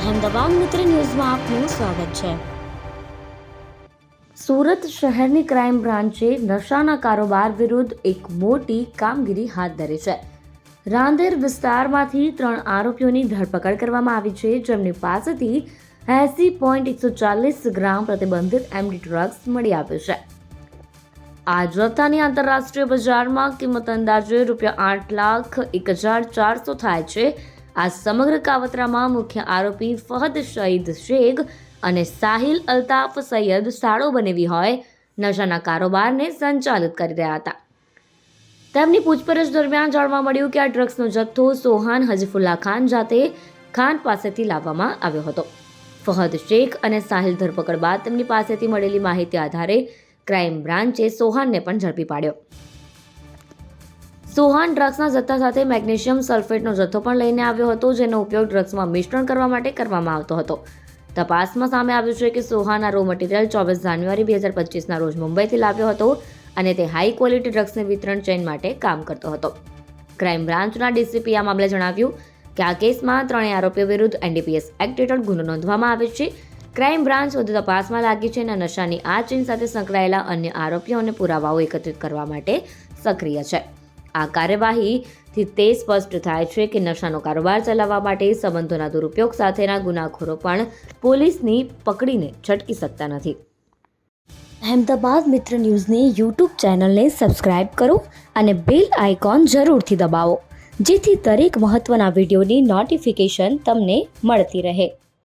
અહેમદાબાદ મિત્ર ન્યૂઝમાં આપનું સ્વાગત છે. સુરત શહેરની ક્રાઇમ બ્રાન્ચે નશાના કારોબાર વિરુદ્ધ એક મોટી કામગીરી હાથ ધરી છે. રાંદેર વિસ્તારમાંથી ત્રણ આરોપીઓની ધરપકડ કરવામાં આવી છે. જેમની પાસેથી એસી પોઈન્ટ એકસો ચાલીસ ગ્રામ પ્રતિબંધિત એમડી ડ્રગ્સ મળી આવ્યું છે. આ જથ્થાની આંતરરાષ્ટ્રીય બજારમાં કિંમત અંદાજે રૂપિયા આઠ લાખ એક હજાર ચારસો થાય છે. આ સમગ્ર કાવતરામાં મુખ્ય આરોપી ફહદ શહીદ શેખ અને સાહિલ અલ્તાફ સૈયદ સાળો બનેવી હોય નશાના કારોબારને સંચાલિત કરી રહ્યા હતા. તેમની પૂછપરછ દરમિયાન જાણવા મળ્યું કે આ ડ્રગ્સનો જથ્થો સોહાન હજીફુલ્લા ખાન જાતે ખાન પાસેથી લાવવામાં આવ્યો હતો. ફહદ શેખ અને સાહિલ ધરપકડ બાદ તેમની પાસેથી મળેલી માહિતી આધારે ક્રાઇમ બ્રાન્ચે સોહાનને પણ ઝડપી પાડ્યો. સોહાન ડ્રગ્સના જથ્થા સાથે મેગ્નેશિયમ સલ્ફેટનો જથ્થો પણ લઈને આવ્યો હતો, જેનો ઉપયોગ ડ્રગ્સમાં મિશ્રણ કરવા માટે કરવામાં આવતો હતો. તપાસમાં સામે આવ્યું છે કે સોહાન રો મટીરિયલ ચોવીસ જાન્યુઆરી બે હજાર પચીસના રોજ મુંબઈથી લાવ્યો હતો અને તે હાઈ ક્વોલિટી ડ્રગ્સને વિતરણ ચેઇન માટે કામ કરતો હતો. ક્રાઇમ બ્રાન્ચના ડીસીપી આ મામલે જણાવ્યું કે આ કેસમાં ત્રણેય આરોપીઓ વિરુદ્ધ એનડીપીએસ એક્ટ હેઠળ ગુનો નોંધવામાં આવે છે. ક્રાઇમ બ્રાન્ચ વધુ તપાસમાં લાગી છે અને નશાની આ ચેઇન સાથે સંકળાયેલા અન્ય આરોપીઓ અને પુરાવાઓ એકત્રિત કરવા માટે સક્રિય છે. આ કાર્યવાહીથી તે સ્પષ્ટ થાય છે કે નશાનો કારોબાર ચલાવવા માટે સંબંધોના દુરુપયોગ સાથેના ગુનાખોરો પણ પોલીસની પકડીને છટકી શકતા નથી. અહેમદાબાદ મિત્ર ન્યૂઝની યુટ્યુબ ચેનલને સબસ્ક્રાઇબ કરો અને બેલ આઇકોન જરૂરથી દબાવો, જેથી દરેક મહત્ત્વના વિડીયોની નોટિફિકેશન તમને મળતી રહે.